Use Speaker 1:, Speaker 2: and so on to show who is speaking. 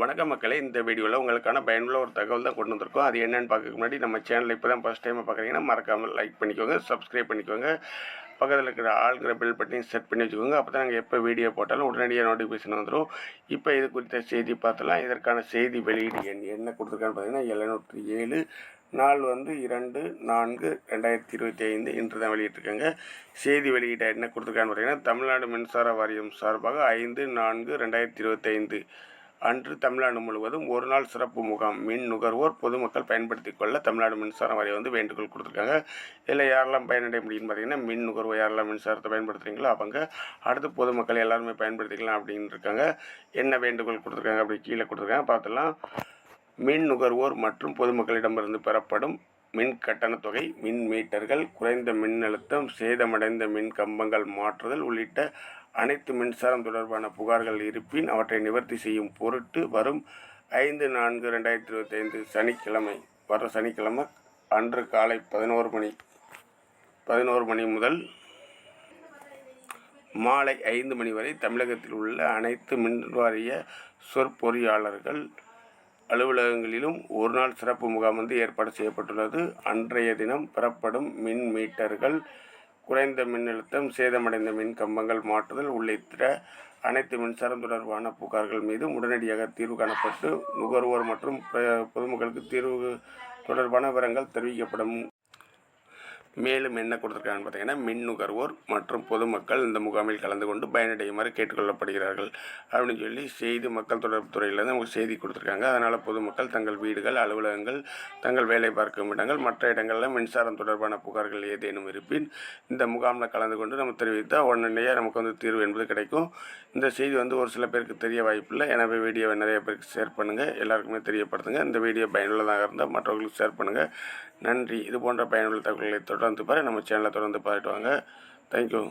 Speaker 1: வணக்கம் மக்களே. இந்த வீடியோவில் உங்களுக்கான பயனுள்ள ஒரு தகவல் தான் கொண்டு வந்திருக்கோம். அது என்னென்னு பார்க்க முன்னாடி நம்ம சேனலில் இப்போ தான் ஃபஸ்ட் டைம் பார்க்குறீங்கன்னா மறக்காமல் லைக் பண்ணிக்கோங்க சப்ஸ்கிரைப் பண்ணிக்கோங்க. பக்கத்தில் இருக்கிற ஆளுங்கிற பில் பட்டனையும் செட் பண்ணி வச்சுக்கோங்க. அப்போ தான் நாங்கள் எப்போ வீடியோ போட்டாலும் உடனடியாக நோட்டிஃபிகேஷன் வந்துடும் இப்போ இது குறித்த செய்தி பார்த்தலாம் இதற்கான செய்தி வெளியீடு எண் என்ன கொடுத்துருக்கான்னு பார்த்தீங்கன்னா எழுநூற்றி ஏழு நாள் வந்து இரண்டு நான்கு ரெண்டாயிரத்தி இருபத்தி ஐந்து இன்று தான் வெளியிட்டிருக்காங்க. செய்தி வெளியிட என்ன கொடுத்துருக்கான்னு பார்த்தீங்கன்னா தமிழ்நாடு மின்சார வாரியம் சார்பாக ஐந்து நான்கு ரெண்டாயிரத்தி இருபத்தைந்து அன்று தமிழ்நாடு முழுவதும் ஒரு நாள் சிறப்பு முகாம் மின் நுகர்வோர் பொதுமக்கள் பயன்படுத்திக் கொள்ள தமிழ்நாடு மின்சாரம் வாரியம் வந்து வேண்டுகோள் கொடுத்துருக்காங்க. இதில் யாரெல்லாம் பயனடைய முடியும்னு பார்த்தீங்கன்னா மின் நுகர்வோர் யாரெல்லாம் மின்சாரத்தை பயன்படுத்துகிறீங்களோ அவங்க அடுத்து பொதுமக்கள் எல்லாருமே பயன்படுத்திக்கலாம் அப்படின்னு இருக்காங்க. என்ன வேண்டுகோள் கொடுத்துருக்காங்க அப்படி கீழே கொடுத்துருக்காங்க. பார்த்துலாம் மின் நுகர்வோர் மற்றும் பொதுமக்களிடமிருந்து பெறப்படும் மின் கட்டணத் தொகை மின் மீட்டர்கள் குறைந்த மின்னழுத்தம் சேதமடைந்த மின் கம்பங்கள் மாற்றுதல் உள்ளிட்ட அனைத்து மின்சாரம் தொடர்பான புகார்கள் இருப்பின் அவற்றை நிவர்த்தி செய்யும் பொருட்டு வரும் ஐந்து நான்கு ரெண்டாயிரத்தி இருபத்தைந்து சனிக்கிழமை வர சனிக்கிழமை அன்று காலை பதினோரு மணி பதினோரு மணி முதல் மாலை ஐந்து மணி வரை தமிழகத்தில் உள்ள அனைத்து மின்வாரிய சொற்பொறியாளர்கள் அலுவலகங்களிலும் ஒரு நாள் சிறப்பு முகாம் வந்து ஏற்பாடு செய்யப்பட்டுள்ளது. அன்றைய தினம் பெறப்படும் மின் மீட்டர்கள் குறைந்த மின்னழுத்தம் சேதமடைந்த மின் கம்பங்கள் மாற்றுதல் உள்ளிட்ட அனைத்து மின்சாரம் தொடர்பான புகார்கள் மீது உடனடியாக தீர்வு காணப்பட்டு நுகர்வோர் மற்றும் பொதுமக்களுக்கு தீர்வு தொடர்பான விவரங்கள் தெரிவிக்கப்படும். மேலும் என்ன கொடுத்துருக்காங்கன்னு பார்த்தீங்கன்னா மின் நுகர்வோர் மற்றும் பொதுமக்கள் இந்த முகாமில் கலந்து கொண்டு பயனடையுமாறு கேட்டுக்கொள்ளப்படுகிறார்கள். அப்படின்னு சொல்லி செய்தி மக்கள் தொடர்பு துறையிலேருந்து நமக்கு செய்தி கொடுத்துருக்காங்க. அதனால் பொதுமக்கள் தங்கள் வீடுகள் அலுவலகங்கள் தங்கள் வேலை பார்க்கும் இடங்கள் மற்ற இடங்களில் மின்சாரம் தொடர்பான புகார்கள் ஏதேனும் இருப்பின் இந்த முகாமில் கலந்து கொண்டு நம்ம தெரிவித்தால் உடனடியாக நமக்கு வந்து தீர்வு என்பது கிடைக்கும். இந்த செய்தி வந்து ஒரு சில பேருக்கு தெரிய வாய்ப்பில்லை எனவே வீடியோவை நிறைய பேருக்கு ஷேர் பண்ணுங்கள் எல்லாருக்குமே தெரியப்படுத்துங்க. இந்த வீடியோ பயனுள்ளதாக இருந்தால் மற்றவர்களுக்கு ஷேர் பண்ணுங்கள் நன்றி. இது போன்ற பயனுள்ள தகவல்களை தொடர் தொடர்ந்து பாரு. நம்ம சேனலை தொடர்ந்து பாருட்டு வாங்க. தேங்க்யூ